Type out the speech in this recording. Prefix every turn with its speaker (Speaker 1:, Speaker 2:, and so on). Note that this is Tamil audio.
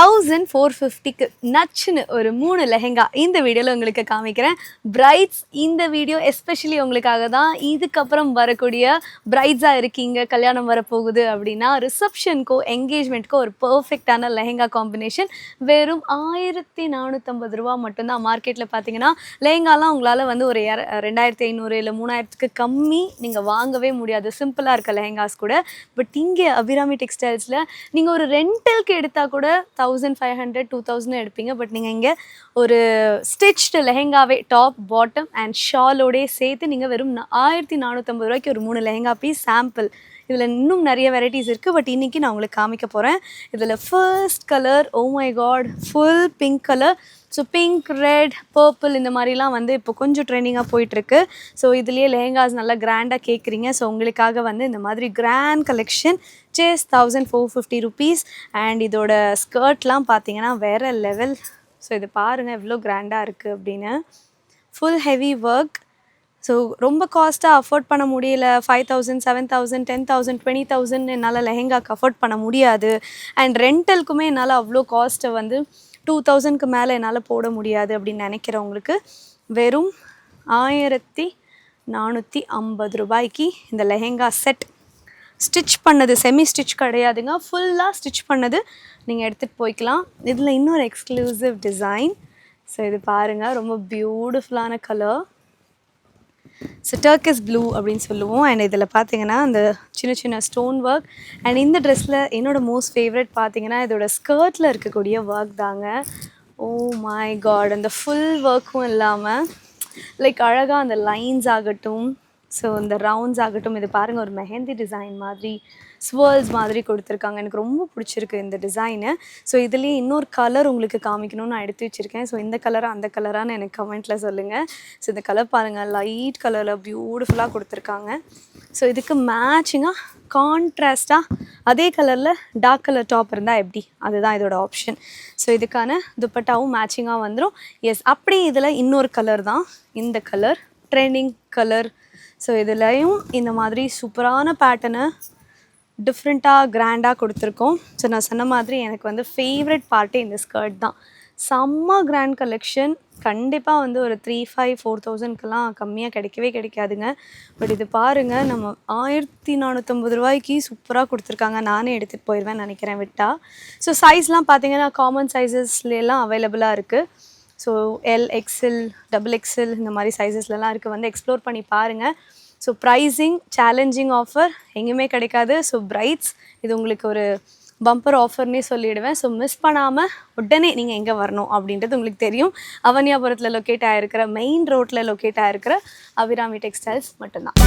Speaker 1: tell தௌசண்ட் ஃபோர் ஃபிஃப்டிக்கு நச்சுன்னு ஒரு மூணு லெஹெங்கா இந்த வீடியோவில் உங்களுக்கு காமிக்கிறேன். பிரைட்ஸ் இந்த வீடியோ எஸ்பெஷலி உங்களுக்காக தான். இதுக்கப்புறம் வரக்கூடிய பிரைட்ஸாக இருக்கீங்க கல்யாணம் வரப்போகுது அப்படின்னா ரிசப்ஷனுக்கோ என்கேஜ்மெண்ட்க்கோ ஒரு பர்ஃபெக்டான லெஹெங்கா காம்பினேஷன் வெறும் ஆயிரத்தி நானூற்றம்பது ரூபா மட்டும்தான் மார்க்கெட்டில் பார்த்தீங்கன்னா லெஹெங்காலாம் உங்களால் வந்து ஒரு இர- ரெண்டாயிரத்தி ஐநூறு இல்லை மூணாயிரத்துக்கு கம்மி நீங்கள் வாங்கவே முடியாது. சிம்பிளாக இருக்க லெஹெங்காஸ் கூட. பட் இங்கே அபிராமி டெக்ஸ்டைல்ஸில் நீங்கள் ஒரு ரெண்டலுக்கு எடுத்தால் கூட thousand five hundred two thousand எடுப்பீங்க. பட் நீங்கள் இங்கே ஒரு ஸ்டிச்டு லெஹெங்காவே டாப் பாட்டம் அண்ட் ஷாலோடே சேர்த்து நீங்கள் வெறும் ஆயிரத்தி நானூற்றம்பது ரூபாய்க்கு ஒரு மூணு லெஹெங்கா பீஸ் சாம்பிள் இதில் இன்னும் நிறைய வெரைட்டிஸ் இருக்குது பட் இன்றைக்கி நான் உங்களுக்கு காமிக்க போகிறேன் இதில் first colour oh my god full pink colour so pink red purple இந்த மாதிரிலாம் வந்து இப்போ கொஞ்சம் ட்ரெண்டிங்காக போயிட்டுருக்கு. ஸோ இதுலேயே லெஹங்காஸ் நல்லா கிராண்டாக கேட்குறீங்க ஸோ உங்களுக்காக வந்து இந்த மாதிரி grand collection chase thousand four fifty rupees and இதோட ஸ்கர்ட்லாம் பார்த்தீங்கன்னா வேறு லெவல் ஸோ இது பாருங்கள் எவ்வளோ கிராண்டாக இருக்குது அப்படின்னு. ஃபுல் ஹெவி ஒர்க் ஸோ ரொம்ப காஸ்ட்டாக அஃபோர்ட் பண்ண முடியல. Five thousand seven thousand ten thousand twenty thousand என்னால் லெஹெங்காக்கு அஃபோர்ட் பண்ண முடியாது. அண்ட் ரெண்டலுக்குமே என்னால் அவ்வளோ காஸ்ட்டை வந்து டூ தௌசண்ட்க்கு மேலே என்னால் போட முடியாது அப்படின்னு நினைக்கிறவங்களுக்கு வெறும் ஆயிரத்தி நானூற்றி ஐம்பது ரூபாய்க்கு இந்த லெஹெங்கா செட் ஸ்டிச் பண்ணது செமி ஸ்டிச் கிடையாதுங்க. ஃபுல்லாக ஸ்டிச் பண்ணது நீங்கள் எடுத்துகிட்டு போய்க்கலாம். இதில் இன்னொரு எக்ஸ்க்ளூசிவ் டிசைன் ஸோ இது பாருங்கள் ரொம்ப பியூட்டிஃபுல்லான கலர் ஸோ டர்க்கஸ் ப்ளூ அப்படின்னு சொல்லுவோம். அண்ட் இதில் பார்த்தீங்கன்னா அந்த சின்ன சின்ன ஸ்டோன் ஒர்க் அண்ட் இந்த ட்ரெஸ்ஸில் என்னோடய மோஸ்ட் ஃபேவரட் பார்த்தீங்கன்னா இதோட ஸ்கர்ட்டில் இருக்கக்கூடிய ஒர்க் தாங்க. ஓ மை காட் அந்த ஃபுல் ஒர்க்கும் இல்லாமல் லைக் அழகாக அந்த லைன்ஸ் ஆகட்டும் ஸோ இந்த ரவுண்ட்ஸ் ஆகட்டும் இது பாருங்கள் ஒரு மெஹந்தி டிசைன் மாதிரி ஸ்வேர்ல்ஸ் மாதிரி கொடுத்துருக்காங்க. எனக்கு ரொம்ப பிடிச்சிருக்கு இந்த டிசைனு ஸோ இதுலேயே இன்னொரு கலர் உங்களுக்கு காமிக்கணும்னு நான் எடுத்து வச்சுருக்கேன். ஸோ இந்த கலராக அந்த கலரானு எனக்கு கமெண்ட்டில் சொல்லுங்கள் ஸோ இந்த கலர் பாருங்கள் லைட் கலரில் பியூட்டிஃபுல்லாக கொடுத்துருக்காங்க. ஸோ இதுக்கு மேட்சிங்காக கான்ட்ராஸ்டாக அதே கலரில் டார்க் கலர் டாப் இருந்தால் எப்படி? அதுதான் இதோட ஆப்ஷன் ஸோ இதுக்கான துப்பட்டாவும் மேட்சிங்காக வந்துடும் எஸ் அப்படி இதில் இன்னொரு கலர் தான். இந்த கலர் ட்ரெண்டிங் கலர் ஸோ இதுலேயும் இந்த மாதிரி சூப்பரான பேட்டர்னு டிஃப்ரெண்ட்டாக கிராண்டாக கொடுத்துருக்கோம். ஸோ நான் சொன்ன மாதிரி எனக்கு வந்து ஃபேவரட் பார்ட்டே இந்த ஸ்கர்ட் தான். செம்ம கிராண்ட் கலெக்ஷன் கண்டிப்பாக வந்து ஒரு த்ரீ ஃபைவ் ஃபோர் தௌசண்ட்க்கெல்லாம் கம்மியாக கிடைக்கவே கிடைக்காதுங்க. பட் இது பாருங்கள் நம்ம ஆயிரத்தி நானூற்றம்பது ரூபாய்க்கு சூப்பராக கொடுத்துருக்காங்க. நானே எடுத்துகிட்டு போயிடுவேன் நினைக்கிறேன் விட்டா. ஸோ சைஸ்லாம் பார்த்தீங்கன்னா காமன் சைஸஸ்லாம் அவைலபிளாக இருக்குது so L XL double XL இந்த மாதிரி சைஸஸ்லலாம் இருக்குது வந்து எக்ஸ்ப்ளோர் பண்ணி பாருங்கள் ஸோ ப்ரைஸிங் சேலஞ்சிங் ஆஃபர் எங்கேயுமே கிடைக்காது. ஸோ பிரைட்ஸ் இது உங்களுக்கு ஒரு பம்பர் ஆஃபர்னே சொல்லிவிடுவேன் ஸோ மிஸ் பண்ணாமல் உடனே நீங்கள் எங்கே வரணும் அப்படின்றது உங்களுக்கு தெரியும். அவனியாபுரத்தில் லொக்கேட் ஆகிருக்கிற மெயின் ரோட்டில் லொக்கேட் ஆகிருக்கிற அபிராமி டெக்ஸ்டைல்ஸ் மட்டும்தான்.